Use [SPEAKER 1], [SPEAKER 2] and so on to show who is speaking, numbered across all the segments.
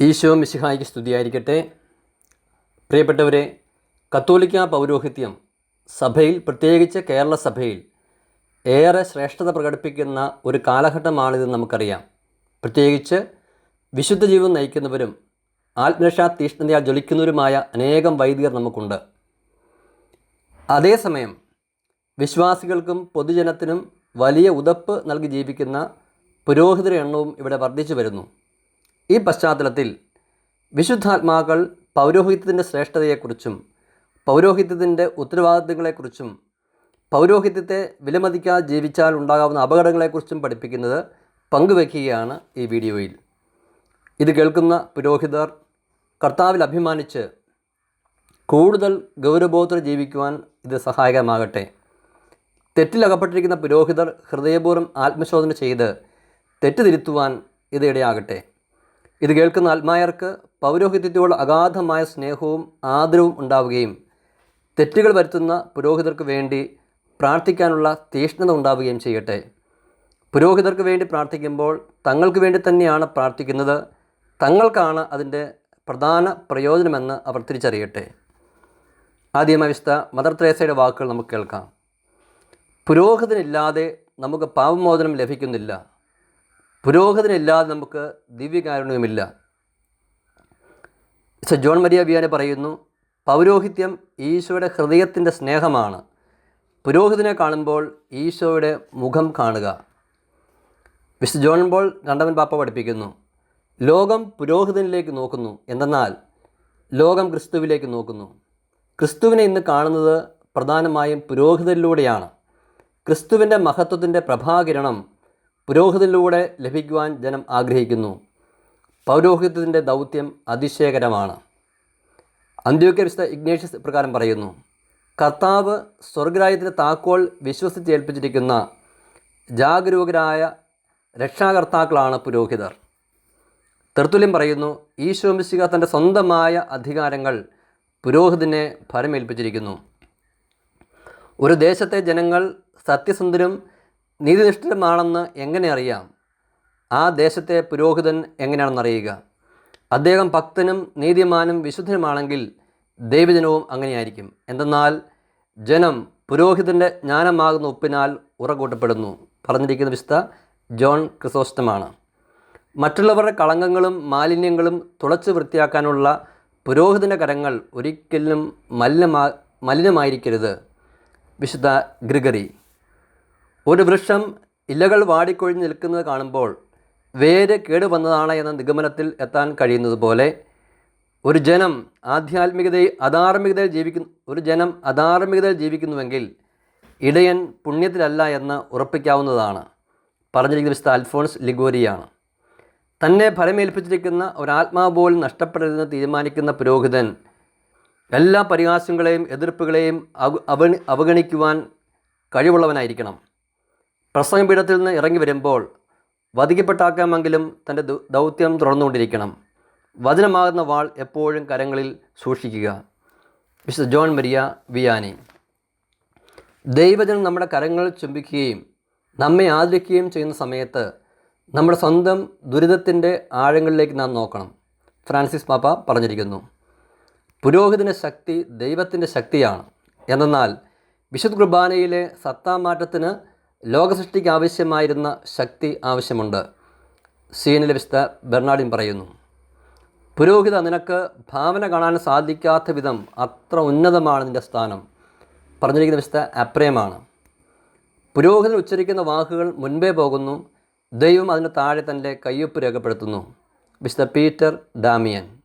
[SPEAKER 1] ഈശോ മിശിഹായിക്ക് സ്തുതിയായിരിക്കട്ടെ. പ്രിയപ്പെട്ടവരെ കത്തോലിക്ക പൗരോഹിത്യം സഭയിൽ പ്രത്യേകിച്ച് കേരള സഭയിൽ ഏറെ ശ്രേഷ്ഠത പ്രകടിപ്പിക്കുന്ന ഒരു കാലഘട്ടമാണിതെന്ന് നമുക്കറിയാം. പ്രത്യേകിച്ച് വിശുദ്ധ ജീവിതം നയിക്കുന്നവരും ആത്മരക്ഷാ തീഷ്ണതയാൽ ജ്വലിക്കുന്നവരുമായ അനേകം വൈദികർ നമുക്കുണ്ട്. അതേസമയം വിശ്വാസികൾക്കും പൊതുജനത്തിനും വലിയ ഉതപ്പ് നൽകി ജീവിക്കുന്ന പുരോഹിതരുടെ എണ്ണവും ഇവിടെ വർദ്ധിച്ചു വരുന്നു. ഈ പശ്ചാത്തലത്തിൽ വിശുദ്ധാത്മാക്കൾ പൗരോഹിത്യത്തിന്റെ ശ്രേഷ്ഠതയെക്കുറിച്ചും പൗരോഹിത്യത്തിന്റെ ഉത്തരവാദിത്തങ്ങളെക്കുറിച്ചും പൗരോഹിത്യത്തെ വിലമതിക്കാതെ ജീവിച്ചാൽ ഉണ്ടാകാവുന്ന അപകടങ്ങളെക്കുറിച്ചും പഠിപ്പിക്കുന്നത് പങ്കുവയ്ക്കുകയാണ് ഈ വീഡിയോയിൽ. ഇത് കേൾക്കുന്ന പുരോഹിതർ കർത്താവിൽ അഭിമാനിച്ച് കൂടുതൽ ഗൗരവബോധത്തിൽ ജീവിക്കുവാൻ ഇത് സഹായകമാകട്ടെ. തെറ്റിലകപ്പെട്ടിരിക്കുന്ന പുരോഹിതർ ഹൃദയപൂർവം ആത്മശോധന ചെയ്ത് തെറ്റ് തിരുത്തുവാൻ ഇടയാകട്ടെ. ഇത് കേൾക്കുന്ന ആത്മായർക്ക് പൗരോഹിത്യത്തോട് അഗാധമായ സ്നേഹവും ആദരവും ഉണ്ടാവുകയും തെറ്റുകൾ വരുത്തുന്ന പുരോഹിതർക്ക് വേണ്ടി പ്രാർത്ഥിക്കാനുള്ള തീഷ്ണത ഉണ്ടാവുകയും ചെയ്യട്ടെ. പുരോഹിതർക്ക് വേണ്ടി പ്രാർത്ഥിക്കുമ്പോൾ തങ്ങൾക്ക് വേണ്ടി തന്നെയാണ് പ്രാർത്ഥിക്കുന്നത്. തങ്ങൾക്കാണ് അതിന്റെ പ്രധാന പ്രയോജനമെന്ന് അവർ തിരിച്ചറിയട്ടെ. ആദ്യമായി വിശുദ്ധ മദർ ത്രേസയുടെ വാക്കുകൾ നമുക്ക് കേൾക്കാം. പുരോഹിതനില്ലാതെ നമുക്ക് പാപമോചനം ലഭിക്കുന്നില്ല. പുരോഹിതനില്ലാതെ നമുക്ക് ദിവ്യകാരുണ്യമില്ല സർ ജോൺ മരിയ ബിയാനെ പറയുന്നു പൗരോഹിത്യം ഈശോയുടെ ഹൃദയത്തിന്റെ സ്നേഹമാണ്. പുരോഹിതനെ കാണുമ്പോൾ ഈശോയുടെ മുഖം കാണുക. വിശ്വ ജോൺ ബോൾ രണ്ടവൻ പാപ്പ പഠിപ്പിക്കുന്നു ലോകം പുരോഹിതനിലേക്ക് നോക്കുന്നു. എന്തെന്നാൽ ലോകം ക്രിസ്തുവിലേക്ക് നോക്കുന്നു. ക്രിസ്തുവിനെ ഇന്ന് കാണുന്നത് പ്രധാനമായും പുരോഹിതരിലൂടെയാണ്. ക്രിസ്തുവിന്റെ മഹത്വത്തിന്റെ പ്രഭാകിരണം പുരോഹിതനിലൂടെ ലഭിക്കുവാൻ ജനം ആഗ്രഹിക്കുന്നു. പൗരോഹിത്യത്തിന്റെ ദൗത്യം അതിശയകരമാണ്. അന്ത്യോക്യ ഇഗ്നേഷ്യസ് പ്രകാരം പറയുന്നു കർത്താവ് സ്വർഗരാജ്യത്തിന്റെ താക്കോൾ വിശ്വസിച്ച് ഏൽപ്പിച്ചിരിക്കുന്ന ജാഗരൂകരായ രക്ഷാകർത്താക്കളാണ് പുരോഹിതർ. തെർത്തുല്യം പറയുന്നു ഈശോമിശിക തന്റെ സ്വന്തമായ അധികാരങ്ങൾ പുരോഹിതനെ ഫലമേൽപ്പിച്ചിരിക്കുന്നു ഒരു ദേശത്തെ ജനങ്ങൾ സത്യസന്ധരും നീതിനിഷ്ഠരുമാണെന്ന് എങ്ങനെ അറിയാം? ആ ദേശത്തെ പുരോഹിതൻ എങ്ങനെയാണെന്ന് അറിയുക? അദ്ദേഹം ഭക്തനും നീതിമാനും വിശുദ്ധനുമാണെങ്കിൽ ദൈവജനവും അങ്ങനെയായിരിക്കും. എന്തെന്നാൽ ജനം പുരോഹിതന്റെ ജ്ഞാനമാകുന്ന ഉപ്പിനാൽ ഉറകൂട്ടപ്പെടുന്നു. പറഞ്ഞിരിക്കുന്ന വിശുദ്ധ ജോൺ ക്രിസോസ്റ്റമാണ്. മറ്റുള്ളവരുടെ കളങ്കങ്ങളും മാലിന്യങ്ങളും തുളച്ച് വൃത്തിയാക്കാനുള്ള പുരോഹിതന്റെ കരങ്ങൾ ഒരിക്കലും മലിനമാ മലിനമായിരിക്കരുത്. വിശുദ്ധ ഗ്രിഗറി ഒരു വൃക്ഷം ഇലകൾ വാടിക്കൊഴിഞ്ഞ് നിൽക്കുന്നത് കാണുമ്പോൾ വേര് കേടുവന്നതാണ് എന്ന നിഗമനത്തിൽ എത്താൻ കഴിയുന്നത് പോലെ ഒരു ജനം ആധ്യാത്മികതയിൽ അധാർമികതയിൽ ജീവിക്കുന്നു ഒരു ജനം അധാർമികതയിൽ ജീവിക്കുന്നുവെങ്കിൽ ഇടയൻ പുണ്യത്തിലല്ല എന്ന് ഉറപ്പിക്കാവുന്നതാണ്. പറഞ്ഞിരിക്കുന്ന വിശുദ്ധ അൽഫോൺസ് ലിഗോരിയാണ്. തന്നെ ഫലമേൽപ്പിച്ചിരിക്കുന്ന ഒരാത്മാവ് പോലും നഷ്ടപ്പെടരുതെന്ന് തീരുമാനിക്കുന്ന പുരോഹിതൻ എല്ലാ പരിഹാസങ്ങളെയും എതിർപ്പുകളെയും അവ അവഗണിക്കുവാൻ കഴിവുള്ളവനായിരിക്കണം. പ്രസംഗപീഠത്തിൽ നിന്ന് ഇറങ്ങി വരുമ്പോൾ വധിക്കപ്പെട്ടാക്കാമെങ്കിലും തന്റെ ദൗത്യം തുടർന്നുകൊണ്ടിരിക്കണം. വചനമാകുന്ന വാൾ എപ്പോഴും കരങ്ങളിൽ സൂക്ഷിക്കുക. Mister John Maria Vianney. ദൈവജനം നമ്മുടെ കരങ്ങൾ ചുംബിക്കുകയും നമ്മെ ആദരിക്കുകയും ചെയ്യുന്ന സമയത്ത് നമ്മുടെ സ്വന്തം ദുരിതത്തിന്റെ ആഴങ്ങളിലേക്ക് നാം നോക്കണം. ഫ്രാൻസിസ് പാപ്പ പറഞ്ഞിരിക്കുന്നു. പുരോഹിതന്റെ ശക്തി ദൈവത്തിന്റെ ശക്തിയാണ്. എന്നാൽ വിശുദ്ധ കുർബാനയിലെ സത്താമാറ്റത്തിന് ലോകസൃഷ്ടിക്ക് ആവശ്യമായിരുന്ന ശക്തി ആവശ്യമുണ്ട്. സീനിലെ വിശുദ്ധ ബെർണാഡിൻ പറയുന്നു പുരോഹിത നിനക്ക് ഭാവന കാണാൻ സാധിക്കാത്ത വിധം അത്ര ഉന്നതമാണ് നിന്റെ സ്ഥാനം പറഞ്ഞിരിക്കുന്ന വിശുദ്ധ അപ്രയമാണ് പുരോഹിതൻ ഉച്ചരിക്കുന്ന വാക്കുകൾ മുൻപേ പോകുന്നു ദൈവം അതിന് താഴെ തന്റെ കയ്യൊപ്പ് രേഖപ്പെടുത്തുന്നു. വിശുദ്ധ പീറ്റർ ഡാമിയൻ.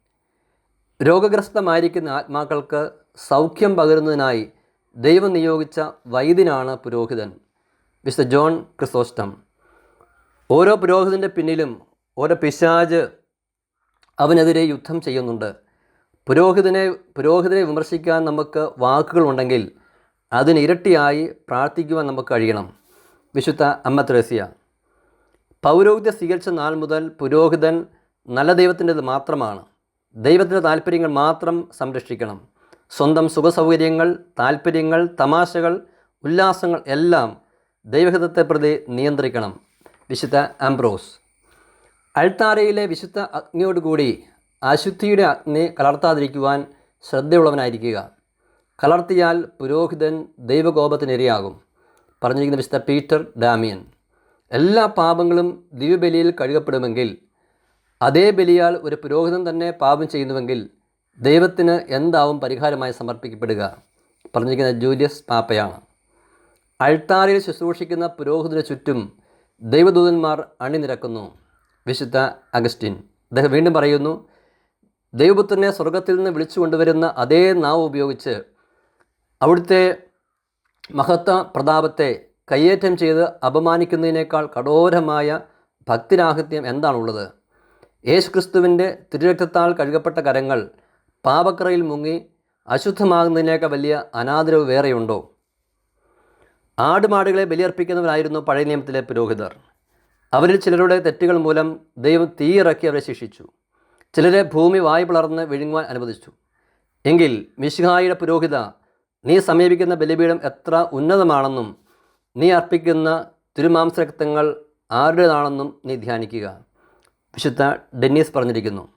[SPEAKER 1] രോഗഗ്രസ്തമായിരിക്കുന്ന ആത്മാക്കൾക്ക് സൗഖ്യം പകരുന്നതിനായി ദൈവം നിയോഗിച്ച വൈദ്യനാണ് പുരോഹിതൻ. വിശുദ്ധ ജോൺ ക്രിസോസ്റ്റം ഓരോ പുരോഹിതന്റെ പിന്നിലും ഓരോ പിശാജ് അവനെതിരെ യുദ്ധം ചെയ്യുന്നുണ്ട്. പുരോഹിതനെ പുരോഹിതനെ വിമർശിക്കാൻ നമുക്ക് വാക്കുകളുണ്ടെങ്കിൽ അതിന് ഇരട്ടിയായി പ്രാർത്ഥിക്കുവാൻ നമുക്ക് കഴിയണം. വിശുദ്ധ അമ്മ ത്രേസ്യ പൗരോഹിത്യ സ്വീകരിച്ച നാൾ മുതൽ പുരോഹിതൻ നല്ല ദൈവത്തിന്റെത് മാത്രമാണ്. ദൈവത്തിന്റെ താല്പര്യങ്ങൾ മാത്രം സംരക്ഷിക്കണം. സ്വന്തം സുഖസൗകര്യങ്ങൾ താല്പര്യങ്ങൾ തമാശകൾ ഉല്ലാസങ്ങൾ എല്ലാം ദൈവഹിതത്തെ പ്രതി നിയന്ത്രിക്കണം. വിശുദ്ധ ആംബ്രോസ്. അൾത്താരയിലെ വിശുദ്ധ അഗ്നിയോടുകൂടി അശുദ്ധിയുടെ അഗ്നി കലർത്താതിരിക്കുവാൻ ശ്രദ്ധയുള്ളവനായിരിക്കുക. കലർത്തിയാൽ പുരോഹിതൻ ദൈവകോപത്തിനിരയാകും പറഞ്ഞിരിക്കുന്ന വിശുദ്ധ പീറ്റർ ഡാമിയൻ. എല്ലാ പാപങ്ങളും ദിവ്യബലിയിൽ കഴുകപ്പെടുമെങ്കിൽ അതേ ബലിയാൽ ഒരു പുരോഹിതൻ തന്നെ പാപം ചെയ്യുന്നുവെങ്കിൽ ദൈവത്തിന് എന്താവും പരിഹാരമായി സമർപ്പിക്കപ്പെടുക. പറഞ്ഞിരിക്കുന്ന ജൂലിയസ് പാപ്പയാണ്. അൾത്താരിൽ ശുശ്രൂഷിക്കുന്ന പുരോഹിതന് ചുറ്റും ദൈവദൂതന്മാർ അണിനിരക്കുന്നു. വിശുദ്ധ അഗസ്റ്റിൻ. അദ്ദേഹം വീണ്ടും പറയുന്നു ദൈവപുത്രനെ സ്വർഗത്തിൽ നിന്ന് വിളിച്ചു കൊണ്ടുവരുന്ന അതേ നാവ് ഉപയോഗിച്ച് അവിടുത്തെ മഹത്വ പ്രതാപത്തെ കയ്യേറ്റം ചെയ്ത് അപമാനിക്കുന്നതിനേക്കാൾ കഠോരമായ ഭക്തിരാഹിത്യം എന്താണുള്ളത്? യേശു ക്രിസ്തുവിന്റെ തിരുരക്തത്താൽ കഴുകപ്പെട്ട കരങ്ങൾ പാപക്കറയിൽ മുങ്ങി അശുദ്ധമാകുന്നതിനേക്കാൾ വലിയ അനാദരവ് വേറെയുണ്ടോ? ആടുമാടുകളെ ബലിയർപ്പിക്കുന്നവരായിരുന്നു പഴയ നിയമത്തിലെ പുരോഹിതർ. അവരിൽ ചിലരുടെ തെറ്റുകൾ മൂലം ദൈവം തീയിറക്കി അവരെ ശിക്ഷിച്ചു. ചിലരെ ഭൂമി വായു പിളർന്ന് വിഴുങ്ങുവാൻ അനുവദിച്ചു. എങ്കിൽ മിശിഹായുടെ പുരോഹിത നീ സമീപിക്കുന്ന ബലിപീഠം എത്ര ഉന്നതമാണെന്നും നീ അർപ്പിക്കുന്ന തിരുമാംസരക്തങ്ങൾ ആരുടേതാണെന്നും നീ ധ്യാനിക്കുക വിശുദ്ധ ഡെന്നീസ് പറഞ്ഞിരിക്കുന്നു.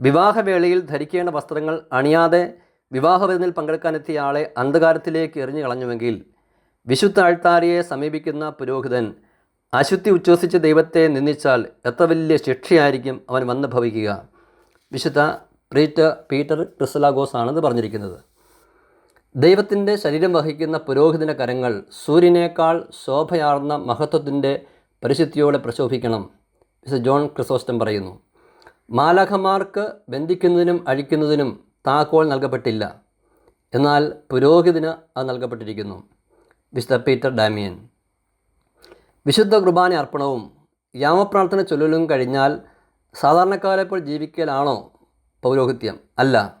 [SPEAKER 1] വിവാഹവേളയിൽ ധരിക്കേണ്ട വസ്ത്രങ്ങൾ അണിയാതെ വിവാഹവിരുന്നിൽ പങ്കെടുക്കാനെത്തിയ ആളെ അന്ധകാരത്തിലേക്ക് എറിഞ്ഞു കളഞ്ഞുവെങ്കിൽ വിശുദ്ധ ആൾത്താരിയെ സമീപിക്കുന്ന പുരോഹിതൻ അശുദ്ധി ഉച്ഛ്വസിച്ച് ദൈവത്തെ നിന്ദിച്ചാൽ എത്ര വലിയ ശിക്ഷയായിരിക്കും അവൻ വന്ന് ഭവിക്കുക? വിശുദ്ധ പ്രീറ്റർ പീറ്റർ ക്രിസ്ലാഗോസ് ആണെന്ന് പറഞ്ഞിരിക്കുന്നത്. ദൈവത്തിന്റെ ശരീരം വഹിക്കുന്ന പുരോഹിതന്റെ കരങ്ങൾ സൂര്യനേക്കാൾ ശോഭയാർന്ന മഹത്വത്തിന്റെ പരിശുദ്ധിയോടെ പ്രശോഭിക്കണം മിസ്റ്റർ ജോൺ ക്രിസോസ്റ്റം പറയുന്നു. മാലാഖമാർക്ക് ബന്ധിക്കുന്നതിനും അഴിക്കുന്നതിനും താക്കോൽ നൽകപ്പെട്ടില്ല. എന്നാൽ പുരോഹിതന് അത് നൽകപ്പെട്ടിരിക്കുന്നു. വിശുദ്ധ പീറ്റർ ഡാമിയൻ. വിശുദ്ധ കുർബാന അർപ്പണവും യാമപ്രാർത്ഥന ചൊല്ലലും കഴിഞ്ഞാൽ സാധാരണക്കാരെ പോൽ ജീവിക്കലാണോ പൗരോഹിത്യം? അല്ല.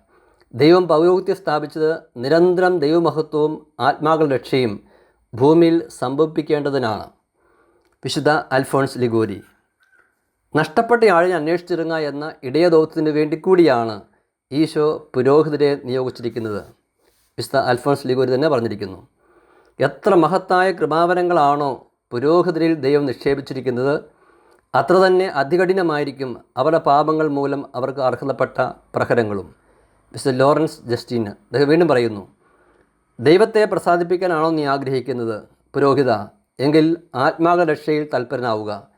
[SPEAKER 1] ദൈവം പൗരോഹിത്യം സ്ഥാപിച്ചത് നിരന്തരം ദൈവമഹത്വവും ആത്മാക്കളുടെ രക്ഷയും ഭൂമിയിൽ സംഭവിപ്പിക്കേണ്ടതിനാണ്. വിശുദ്ധ അൽഫോൺസ് ലിഗോരി. നഷ്ടപ്പെട്ട ആളിനെ അന്വേഷിച്ചിരുന്ന എന്ന ഇടയദൗത്യത്തിന് വേണ്ടി കൂടിയാണ് ഈശോ പുരോഹിതരെ നിയോഗിച്ചിരിക്കുന്നത്. വിശുദ്ധ അൽഫോൺസ് ലിഗോരി തന്നെ പറഞ്ഞിരിക്കുന്നു. എത്ര മഹത്തായ കൃപാവരങ്ങളാണോ പുരോഹിതരിൽ ദൈവം നിക്ഷേപിച്ചിരിക്കുന്നത് അത്ര തന്നെ അതികഠിനമായിരിക്കും അവരുടെ പാപങ്ങൾ മൂലം അവർക്ക് അർഹതപ്പെട്ട പ്രഹരങ്ങളും. മിസ്റ്റർ ലോറൻസ് ജസ്റ്റിൻ അദ്ദേഹം വീണ്ടും പറയുന്നു ദൈവത്തെ പ്രസാദിപ്പിക്കാനാണോ നീ ആഗ്രഹിക്കുന്നത് പുരോഹിത? എങ്കിൽ ആത്മാക രക്ഷയിൽ തൽപരനാവുക.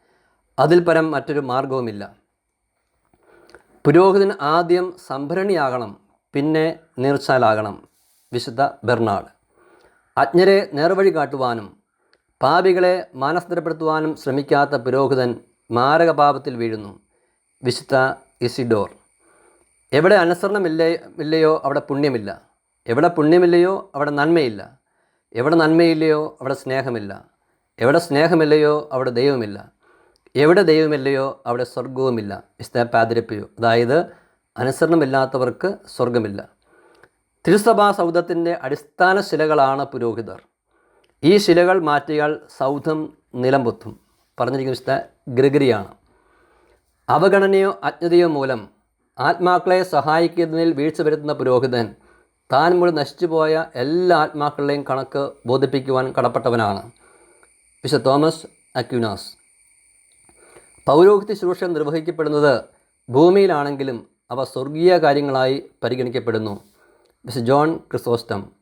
[SPEAKER 1] അതിൽ പരം മറ്റൊരു മാർഗവുമില്ല പുരോഹിതൻ ആദ്യം സംഭരണിയാകണം പിന്നെ നീർച്ചാലാകണം വിശുദ്ധ ബെർണാഡ്. അജ്ഞരെ നേർവഴി കാട്ടുവാനും പാപികളെ മാനസ്ഥിരപ്പെടുത്തുവാനും ശ്രമിക്കാത്ത പുരോഹിതൻ മാരകപാപത്തിൽ വീഴുന്നു. വിശുദ്ധ ഇസിഡോർ. എവിടെ അനുസരണമില്ലേ ഇല്ലയോ അവിടെ പുണ്യമില്ല. എവിടെ പുണ്യമില്ലയോ അവിടെ നന്മയില്ല. എവിടെ നന്മയില്ലയോ അവിടെ സ്നേഹമില്ല. എവിടെ സ്നേഹമില്ലയോ അവിടെ ദൈവമില്ല. എവിടെ ദൈവമില്ലയോ അവിടെ സ്വർഗവുമില്ല ഇസ്തേ പാതിരപ്പിയോ അതായത് അനുസരണമില്ലാത്തവർക്ക് സ്വർഗമില്ല തിരുസഭാ സൗധത്തിന്റെ അടിസ്ഥാന ശിലകളാണ് പുരോഹിതർ. ഈ ശിലകൾ മാറ്റിയാൽ സൗധം നിലംപൊത്തും. പറഞ്ഞിരിക്കുന്ന വിശുദ്ധ ഗ്രിഗറിയാണ്. അവഗണനയോ അജ്ഞതയോ മൂലം ആത്മാക്കളെ സഹായിക്കുന്നതിൽ വീഴ്ച വരുത്തുന്ന പുരോഹിതൻ താൻ മുഴുവൻ നശിച്ചുപോയ എല്ലാ ആത്മാക്കളുടെയും കണക്ക് ബോധിപ്പിക്കുവാൻ കടപ്പെട്ടവനാണ്. വിശുദ്ധ തോമസ് അക്യുനാസ് പൗരോഹിത്യ ശുശ്രൂഷ നിർവഹിക്കപ്പെടുന്നത് ഭൂമിയിലാണെങ്കിലും അവ സ്വർഗീയ കാര്യങ്ങളായി പരിഗണിക്കപ്പെടുന്നു. Mister John Chrysostom.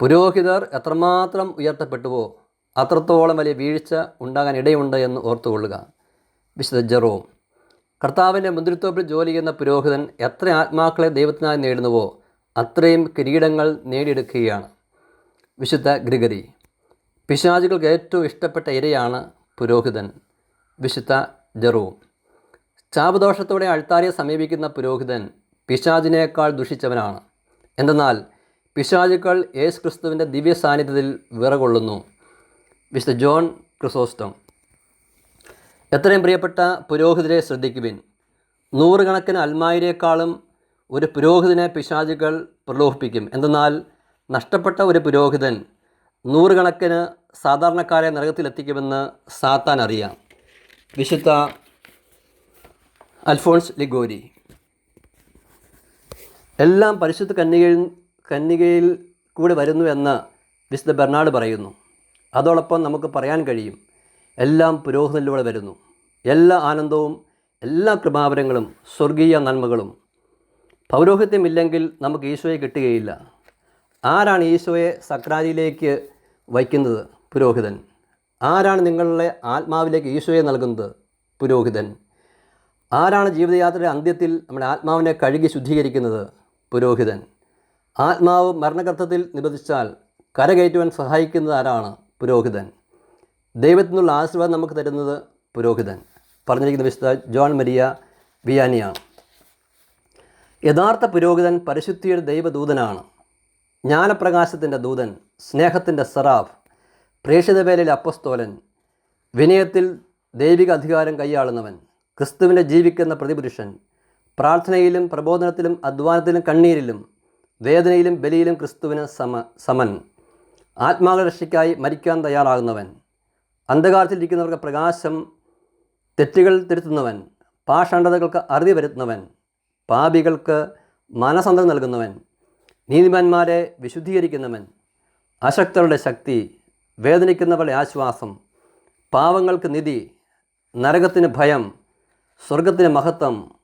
[SPEAKER 1] പുരോഹിതർ എത്രമാത്രം ഉയർത്തപ്പെട്ടുവോ അത്രത്തോളം വലിയ വീഴ്ച ഉണ്ടാകാൻ ഇടയുണ്ട് എന്ന് ഓർത്തുകൊള്ളുക. വിശുദ്ധ ജെറോം കർത്താവിന്റെ മുന്തിരിത്തോപ്പിൽ ജോലി ചെയ്യുന്ന പുരോഹിതൻ എത്ര ആത്മാക്കളെ ദൈവത്തിനായി നേടുന്നുവോ അത്രയും കിരീടങ്ങൾ നേടിയെടുക്കുകയാണ്. വിശുദ്ധ ഗ്രിഗരി പിശാചുകൾക്ക് ഏറ്റവും ഇഷ്ടപ്പെട്ട ഇരയാണ് പുരോഹിതൻ. വിശുദ്ധ ജെറോം ചാപദോഷത്തോടെ അൾത്താരെ സമീപിക്കുന്ന പുരോഹിതൻ പിശാചിനേക്കാൾ ദുഷിച്ചവനാണ്. എന്തെന്നാൽ പിശാചുക്കൾ യേശു ക്രിസ്തുവിന്റെ ദിവ്യ സാന്നിധ്യത്തിൽ വിറകൊള്ളുന്നു. വിശുദ്ധ ജോൺ ക്രിസോസ്റ്റം. എത്രയും പ്രിയപ്പെട്ട പുരോഹിതരെ ശ്രദ്ധിക്കുവിൻ. നൂറുകണക്കിന് അൽമായിരേക്കാളും ഒരു പുരോഹിതനെ പിശാചുകൾ പ്രലോഭിപ്പിക്കും. എന്തെന്നാൽ നഷ്ടപ്പെട്ട ഒരു പുരോഹിതൻ നൂറുകണക്കിന് സാധാരണക്കാരെ നരകത്തിലെത്തിക്കുമെന്ന് സാത്താൻ അറിയാം. വിശുദ്ധ അൽഫോൺസ് ലിഗോരി. എല്ലാം പരിശുദ്ധ കന്യകയിൽ കന്യകയിൽ കൂടെ വരുന്നു എന്ന് വിശുദ്ധ ബെർണാഡ് പറയുന്നു. അതോടൊപ്പം നമുക്ക് പറയാൻ കഴിയും എല്ലാം പുരോഹിതനിലൂടെ വരുന്നു. എല്ലാ ആനന്ദവും എല്ലാ കൃപാവരങ്ങളും സ്വർഗീയ നന്മകളും. പൗരോഹിത്യമില്ലെങ്കിൽ നമുക്ക് ഈശോയെ കിട്ടുകയില്ല. ആരാണ് ഈശോയെ സക്രാരിയിലേക്ക് വയ്ക്കുന്നത്? പുരോഹിതൻ. ആരാണ് നിങ്ങളുടെ ആത്മാവിലേക്ക് ഈശോയെ നൽകുന്നത്? പുരോഹിതൻ. ആരാണ് ജീവിതയാത്രയുടെ അന്ത്യത്തിൽ നമ്മുടെ ആത്മാവിനെ കഴുകി ശുദ്ധീകരിക്കുന്നത്? പുരോഹിതൻ. ആത്മാവ് മരണകർത്തത്തിൽ നിബന്ധിച്ചാൽ കരകയറ്റുവാൻ സഹായിക്കുന്നത് ആരാണ്? പുരോഹിതൻ. ദൈവത്തിനുള്ള ആശീർവാദം നമുക്ക് തരുന്നത് പുരോഹിതൻ. പറഞ്ഞിരിക്കുന്ന വിശുദ്ധ ജോൺ മരിയ വിയാനിയാണ്. യഥാർത്ഥ പുരോഹിതൻ പരിശുദ്ധിയുടെ ദൈവദൂതനാണ്. ജ്ഞാനപ്രകാശത്തിന്റെ ദൂതൻ സ്നേഹത്തിന്റെ സറാഫ് പ്രേക്ഷിത പേരിലെ അപ്പസ്തോലൻ വിനയത്തിൽ ദൈവിക അധികാരം കൈയാളുന്നവൻ ക്രിസ്തുവിനെ ജീവിക്കുന്ന പ്രതിപുരുഷൻ പ്രാർത്ഥനയിലും പ്രബോധനത്തിലും അധ്വാനത്തിലും കണ്ണീരിലും വേദനയിലും ബലിയിലും ക്രിസ്തുവിന് സമ സമൻ. ആത്മാവരക്ഷയ്ക്കായി മരിക്കാൻ തയ്യാറാകുന്നവൻ. അന്ധകാരത്തിലിരിക്കുന്നവർക്ക് പ്രകാശം തെറ്റുകൾ തിരുത്തുന്നവൻ. പാഷണ്ഡതകൾക്ക് അറുതി വരുത്തുന്നവൻ. പാപികൾക്ക് മനസന്ധം നൽകുന്നവൻ. നീതിമാന്മാരെ വിശുദ്ധീകരിക്കുന്നവൻ. അശക്തരുടെ ശക്തി വേദനിക്കുന്നവരുടെ ആശ്വാസം പാവങ്ങൾക്ക് നിധി നരകത്തിന് ഭയം സ്വർഗത്തിന് മഹത്വം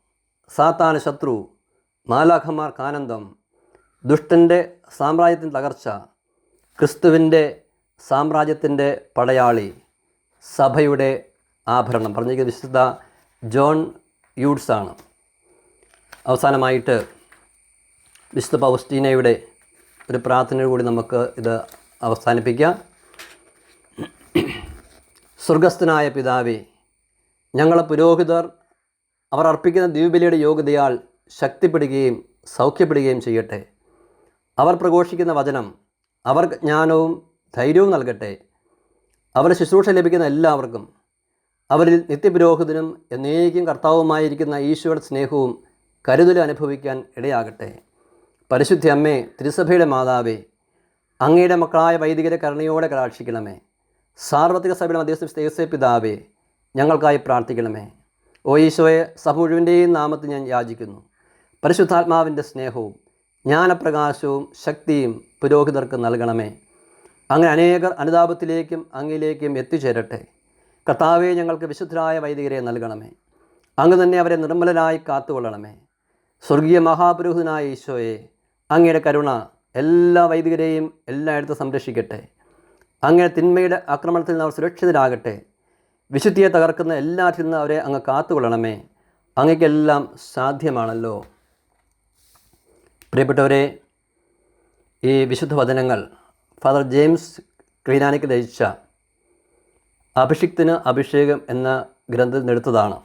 [SPEAKER 1] സാത്താന് ശത്രു മാലാഖമാർക്ക് ആനന്ദം ദുഷ്ടന്റെ സാമ്രാജ്യത്തിന്റെ തകർച്ച ക്രിസ്തുവിന്റെ സാമ്രാജ്യത്തിന്റെ പടയാളി സഭയുടെ ആഭരണം. പറഞ്ഞിരിക്കുന്ന വിശുദ്ധ ജോൺ യൂഡ്സ് ആണ് അവസാനമായിട്ട് വിശുദ്ധ പൗസ്റ്റീനയുടെ ഒരു പ്രാർത്ഥനയോട് കൂടി നമുക്ക് ഇത് അവസാനിപ്പിക്കാം. സ്വർഗസ്ഥനായ പിതാവേ ഞങ്ങളെ പുരോഹിതർ അവർ അർപ്പിക്കുന്ന ദിവ്യബലിയുടെ യോഗ്യതയാൽ ശക്തിപ്പെടുകയും സൗഖ്യപ്പെടുകയും ചെയ്യട്ടെ. അവർ പ്രഘോഷിക്കുന്ന വചനം അവർക്ക് ജ്ഞാനവും ധൈര്യവും നൽകട്ടെ. അവരുടെ ശുശ്രൂഷ ലഭിക്കുന്ന എല്ലാവർക്കും അവരിൽ നിത്യപുരോഹിതനും എന്നേക്കും കർത്താവുമായിരിക്കുന്ന ഈശോയുടെ സ്നേഹവും കരുതലും അനുഭവിക്കാൻ ഇടയാകട്ടെ. പരിശുദ്ധി അമ്മേ തിരുസഭയുടെ മാതാവേ അങ്ങയുടെ മക്കളായ വൈദികരെ കരുണയോടെ കടാക്ഷിക്കണമേ. സാർവത്രിക സഭയുടെ മധ്യസ്ഥ പിതാവേ ഞങ്ങൾക്കായി പ്രാർത്ഥിക്കണമേ. ഓ ഈശോയെ സഭ മുഴുവന്റെയും നാമത്തിൽ ഞാൻ യാചിക്കുന്നു. പരിശുദ്ധാത്മാവിന്റെ സ്നേഹവും ജ്ഞാനപ്രകാശവും ശക്തിയും പുരോഹിതർക്ക് നൽകണമേ. അങ്ങനെ അനേകർ അനുതാപത്തിലേക്കും അങ്ങിലേക്കും എത്തിച്ചേരട്ടെ. കർത്താവെ ഞങ്ങൾക്ക് വിശുദ്ധരായ വൈദികരെ നൽകണമേ. അങ്ങ് തന്നെ അവരെ നിർമ്മലരായി കാത്തുകൊള്ളണമേ. സ്വർഗീയ മഹാപുരോഹിതനായ ഈശോയെ അങ്ങയുടെ കരുണ എല്ലാ വൈദികരെയും എല്ലായിടത്തും സംരക്ഷിക്കട്ടെ. അങ്ങനെ തിന്മയുടെ ആക്രമണത്തിൽ നിന്ന് അവർ സുരക്ഷിതരാകട്ടെ. വിശുദ്ധിയെ തകർക്കുന്ന എല്ലാറ്റിൽ നിന്ന് അവരെ അങ്ങ് കാത്തുകൊള്ളണമേ. അങ്ങയ്ക്കെല്ലാം സാധ്യമാണല്ലോ. പ്രിയപ്പെട്ടവരെ ഈ വിശുദ്ധ വചനങ്ങൾ ഫാദർ ജെയിംസ് ക്ലീനാനിക്ക് രചിച്ച അഭിഷിക്തിന് അഭിഷേകം എന്ന ഗ്രന്ഥത്തിൽ നിന്നെടുത്തതാണ്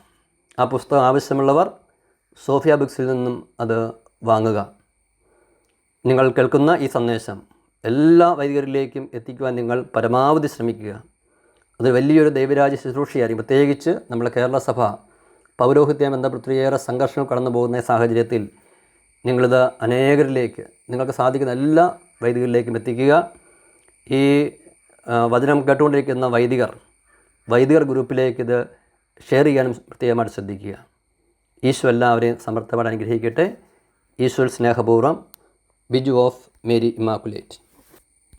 [SPEAKER 1] ആ പുസ്തകം ആവശ്യമുള്ളവർ സോഫിയ ബുക്സിൽ നിന്നും അത് വാങ്ങുക. നിങ്ങൾ കേൾക്കുന്ന ഈ സന്ദേശം എല്ലാ വൈദികരിലേക്കും എത്തിക്കുവാൻ നിങ്ങൾ പരമാവധി ശ്രമിക്കുക. അത് വലിയൊരു ദൈവരാജ്യ ശുശ്രൂഷയായിരിക്കും. പ്രത്യേകിച്ച് നമ്മുടെ കേരള സഭ പൗരോഹിത്യം എന്ന ഒത്തിരിയേറെ സംഘർഷങ്ങൾ കടന്നു പോകുന്ന സാഹചര്യത്തിൽ നിങ്ങളിത് അനേകരിലേക്ക് നിങ്ങൾക്ക് സാധിക്കുന്ന എല്ലാ വൈദികരിലേക്കും എത്തിക്കുക. ഈ വചനം കേട്ടുകൊണ്ടിരിക്കുന്ന വൈദികർ വൈദികർ ഗ്രൂപ്പിലേക്ക് ഇത് ഷെയർ ചെയ്യാനും പ്രത്യേകമായിട്ട് ശ്രദ്ധിക്കുക. ഈശോ എല്ലാവരെയും സമർത്ഥമായിട്ട് അനുഗ്രഹിക്കട്ടെ. ഈശോ സ്നേഹപൂർവം. Biju of Mary immaculate